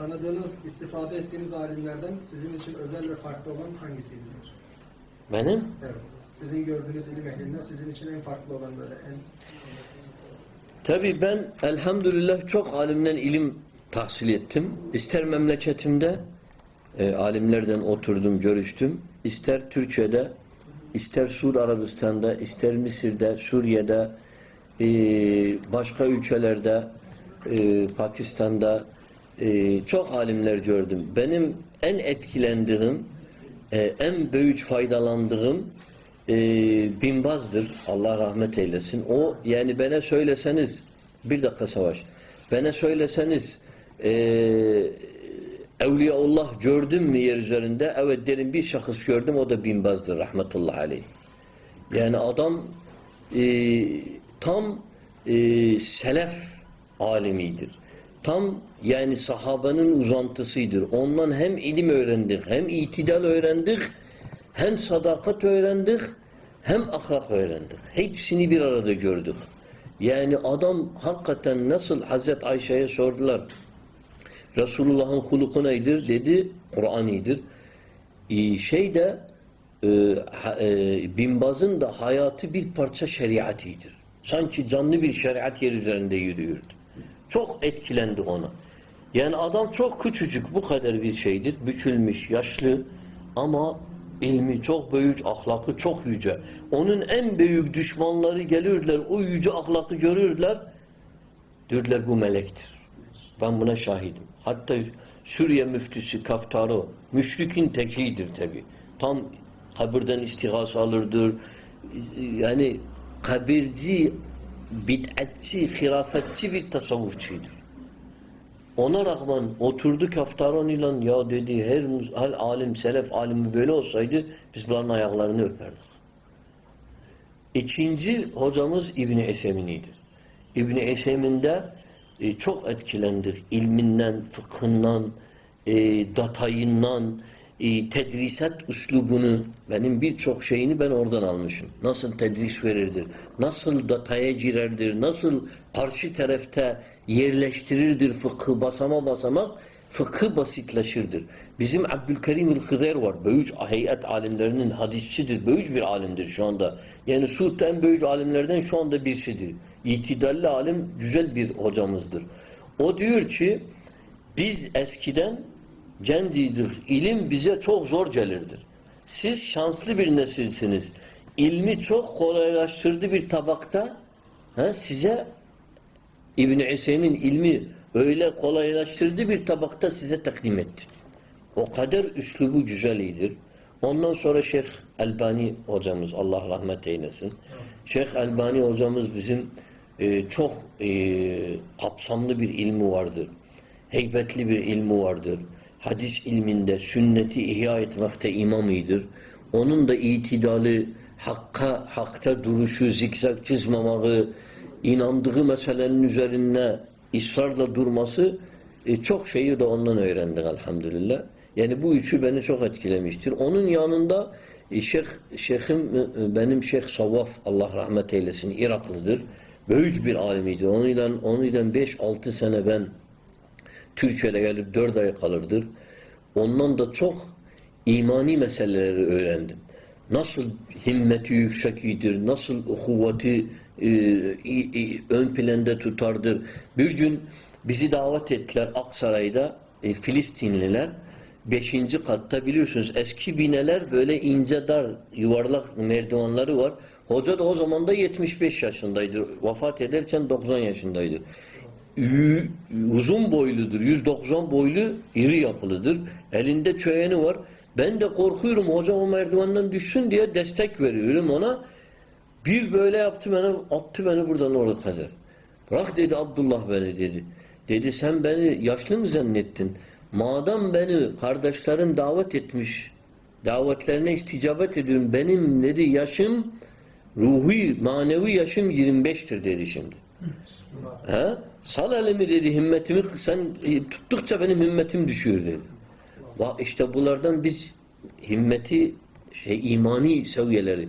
tanıdığınız, istifade ettiğiniz alimlerden sizin için özel ve farklı olan hangisiydi? Benim Evet. Sizin gördüğünüz ilim ehlinden sizin için en farklı olan böyle en Tabii ben elhamdülillah çok alimden ilim tahsil ettim. İster memleketimde e, alimlerden oturdum, görüştüm. İster Türkiye'de, ister Suudi Arabistan'da, ister Mısır'da, Suriye'de, e, başka ülkelerde, e, Pakistan'da e, çok alimler gördüm. Benim en etkilendiğim, e, en büyük faydalandığım e, Binbaz'dır. Allah rahmet eylesin. O yani bana söyleseniz bir dakika savaş. Bana söyleseniz e, Evliyaullah gördüm mü yer üzerinde? Evet derim bir şahıs gördüm o da Binbaz'dır rahmetullahi aleyh. Yani adam e, tam e, selef alimidir. Tam yani sahabenin uzantısıdır. Ondan hem ilim öğrendik, hem itidal öğrendik, hem sadakat öğrendik, hem ahlak öğrendik. Hepsini bir arada gördük. Yani adam hakikaten nasıl Hazreti Ayşe'ye sordular. Resulullah'ın huluku nedir? Dedi Kur'an'idir. Ee, şey de e, e, Binbaz'ın da hayatı bir parça şeriatidir. Sanki canlı bir şeriat yer üzerinde yürüyordu. Çok etkilendi ona. Yani adam çok küçücük bu kadar bir şeydir. Bükülmüş, yaşlı ama ilmi çok büyük, ahlakı çok yüce. Onun en büyük düşmanları gelirler, o yüce ahlakı görürler. Diyorlar bu melektir. Ben buna şahidim. Hatta Suriye müftüsü Kaftaro müşrikin tekidir tabi. Tam kabirden istigası alırdır. Yani kabirci, bid'atçi, hirafetçi bir tasavvufçuydur. Ona rağmen oturdu Kaftaron ile ya dedi her, her alim, selef alimi böyle olsaydı biz bunların ayaklarını öperdik. İkinci hocamız İbni Esemini'dir. İbni Esemin'de e, çok etkilendik. İlminden, fıkhından, e, datayından, e, tedrisat üslubunu, benim birçok şeyini ben oradan almışım. Nasıl tedris verirdir, nasıl dataya girerdir, nasıl karşı tarafta yerleştirirdir fıkhı basama basamak, fıkhı basitleşirdir. Bizim Abdülkerim el-Hıder var. Büyük heyet alimlerinin hadisçidir. Büyük bir alimdir şu anda. Yani Suud'da en büyük alimlerden şu anda birisidir. İtidalli alim güzel bir hocamızdır. O diyor ki biz eskiden genciydik. İlim bize çok zor gelirdir. Siz şanslı bir nesilsiniz. İlmi çok kolaylaştırdı bir tabakta. Ha, size İbn-i İseymin ilmi öyle kolaylaştırdı bir tabakta size takdim etti. O kadar üslubu güzelidir. Ondan sonra Şeyh Elbani hocamız Allah rahmet eylesin. Şeyh Elbani hocamız bizim e, çok e, kapsamlı bir ilmi vardır. Heybetli bir ilmi vardır. Hadis ilminde sünneti ihya etmekte imamıdır. Onun da itidali hakka, hakta duruşu, zikzak çizmemağı, inandığı meselenin üzerine ısrarla durması e, çok şeyi de ondan öğrendik elhamdülillah. Yani bu üçü beni çok etkilemiştir. Onun yanında e, Şeyh, Şeyhim e, benim Şeyh Savvaf Allah rahmet eylesin Iraklıdır. Büyük bir alimidir. Onunla, onunla 5-6 sene ben Türkiye'de gelip 4 ay kalırdır. Ondan da çok imani meseleleri öğrendim. Nasıl himmeti yüksek iyidir, nasıl kuvveti e, i- ön planda tutardır. Bir gün bizi davet ettiler Aksaray'da e, Filistinliler. Beşinci katta biliyorsunuz eski bineler böyle ince dar yuvarlak merdivenleri var. Hoca da o zaman da 75 yaşındaydı. Vefat ederken 90 yaşındaydı. Uzun boyludur. 190 boylu iri yapılıdır. Elinde çöyeni var. Ben de korkuyorum hocam o merdivenden düşsün diye destek veriyorum ona. Bir böyle yaptı beni, attı beni buradan oraya kadar. Bırak dedi Abdullah beni dedi. Dedi sen beni yaşlı mı zannettin? Madem beni kardeşlerim davet etmiş, davetlerine isticabet ediyorum. Benim dedi yaşım, ruhi, manevi yaşım 25'tir dedi şimdi. He? Sal elimi dedi himmetimi sen e, tuttukça benim himmetim düşüyor dedi. Va işte bunlardan biz himmeti şey imani seviyeleri.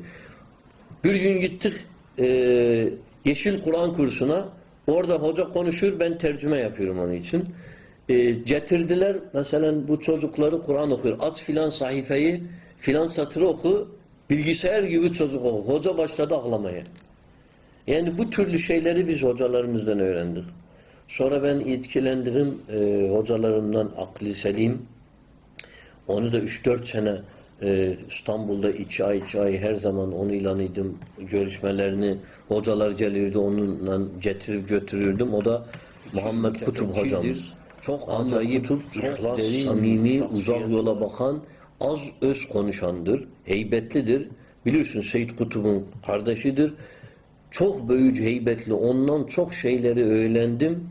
Bir gün gittik e, Yeşil Kur'an kursuna. Orada hoca konuşuyor ben tercüme yapıyorum onun için. e, getirdiler. Mesela bu çocukları Kur'an okuyor. Aç filan sayfayı, filan satırı oku. Bilgisayar gibi çocuk oku. Hoca başladı ağlamaya. Yani bu türlü şeyleri biz hocalarımızdan öğrendik. Sonra ben etkilendiğim e, hocalarımdan akli selim. Onu da 3-4 sene e, İstanbul'da iki ay iki ay her zaman onu ilanıydım. Görüşmelerini hocalar gelirdi onunla getirip götürürdüm. O da Muhammed Kutup hocamız. Çok acayip, çok ihlas, samimi, uzak yola bakan, az öz konuşandır, heybetlidir. Biliyorsun Seyyid Kutup'un kardeşidir. Çok büyük, heybetli. Ondan çok şeyleri öğrendim.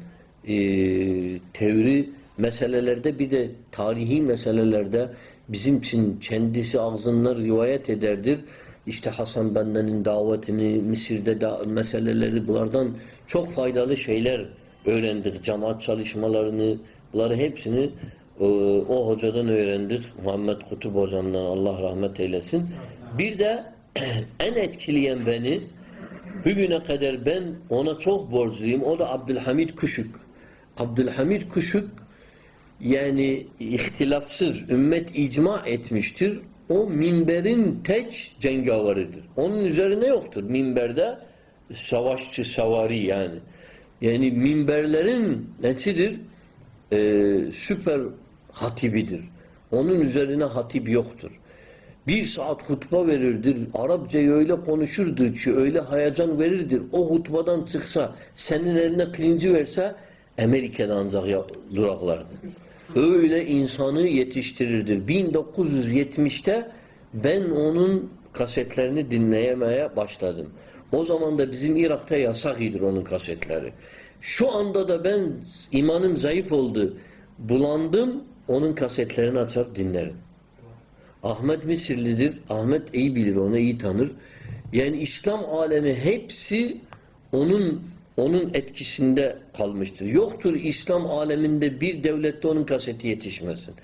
Ee, teori meselelerde bir de tarihi meselelerde bizim için kendisi ağzından rivayet ederdir. İşte Hasan Benden'in davetini, Mısır'da da meseleleri bunlardan çok faydalı şeyler öğrendik. Cemaat çalışmalarını, bunları hepsini e, o hocadan öğrendik. Muhammed Kutup hocamdan Allah rahmet eylesin. Bir de en etkileyen beni bugüne kadar ben ona çok borçluyum. O da Abdülhamid Kuşuk. Abdülhamid Kuşuk yani ihtilafsız ümmet icma etmiştir. O minberin tek cengavarıdır. Onun üzerine yoktur. Minberde savaşçı, savari yani. Yani minberlerin nesidir? Ee, süper hatibidir. Onun üzerine hatip yoktur. Bir saat hutba verirdir. Arapçayı öyle konuşurdur ki öyle hayacan verirdir. O hutbadan çıksa senin eline kılıncı verse Amerika'da ancak ya, duraklardı. Öyle insanı yetiştirirdir. 1970'te ben onun kasetlerini dinleyemeye başladım. O zaman da bizim Irak'ta yasak idir onun kasetleri. Şu anda da ben imanım zayıf oldu. Bulandım onun kasetlerini açıp dinlerim. Ahmet Misirlidir. Ahmet iyi bilir onu, iyi tanır. Yani İslam alemi hepsi onun onun etkisinde kalmıştır. Yoktur İslam aleminde bir devlette onun kaseti yetişmesin.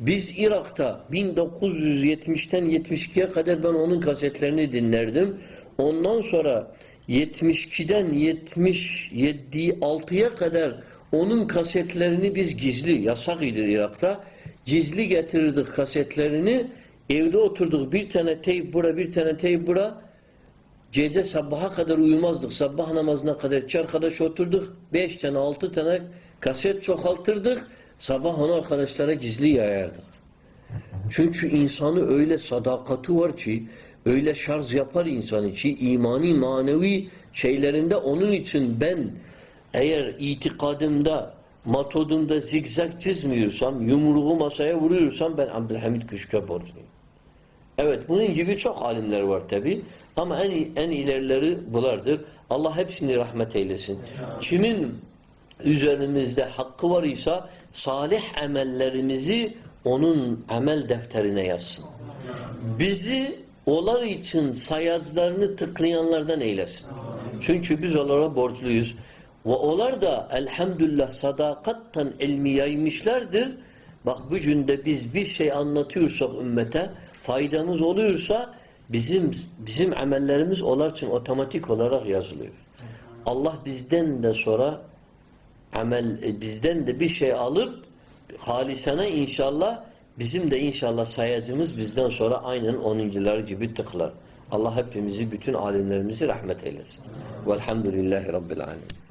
Biz Irak'ta 1970'ten 72'ye kadar ben onun kasetlerini dinlerdim. Ondan sonra 72'den 77 6'ya kadar onun kasetlerini biz gizli, yasak idir Irak'ta. Gizli getirirdik kasetlerini. Evde oturduk bir tane teyp bura bir tane teyp bura. Gece sabaha kadar uyumazdık. Sabah namazına kadar iki arkadaş oturduk. Beş tane altı tane kaset çoğaltırdık. Sabah onu arkadaşlara gizli yayardık. Çünkü insanı öyle sadakati var ki öyle şarj yapar insan için imani manevi şeylerinde onun için ben eğer itikadımda matodumda zigzag çizmiyorsam yumruğu masaya vuruyorsam ben Abdülhamid Küşk'e borçluyum. Evet bunun gibi çok alimler var tabi ama en en ilerileri bulardır. Allah hepsini rahmet eylesin. Kimin üzerimizde hakkı var ise salih amellerimizi onun amel defterine yazsın. Bizi onlar için sayaclarını tıklayanlardan eylesin. Çünkü biz onlara borçluyuz. Ve onlar da elhamdülillah sadakattan ilmi yaymışlardır. Bak bugün de biz bir şey anlatıyorsak ümmete faydamız oluyorsa bizim bizim amellerimiz onlar için otomatik olarak yazılıyor. Allah bizden de sonra amel e, bizden de bir şey alıp halisana inşallah bizim de inşallah sayacımız bizden sonra aynen onuncular gibi tıklar. Allah hepimizi bütün alimlerimizi rahmet eylesin. Velhamdülillahi Rabbil alemin.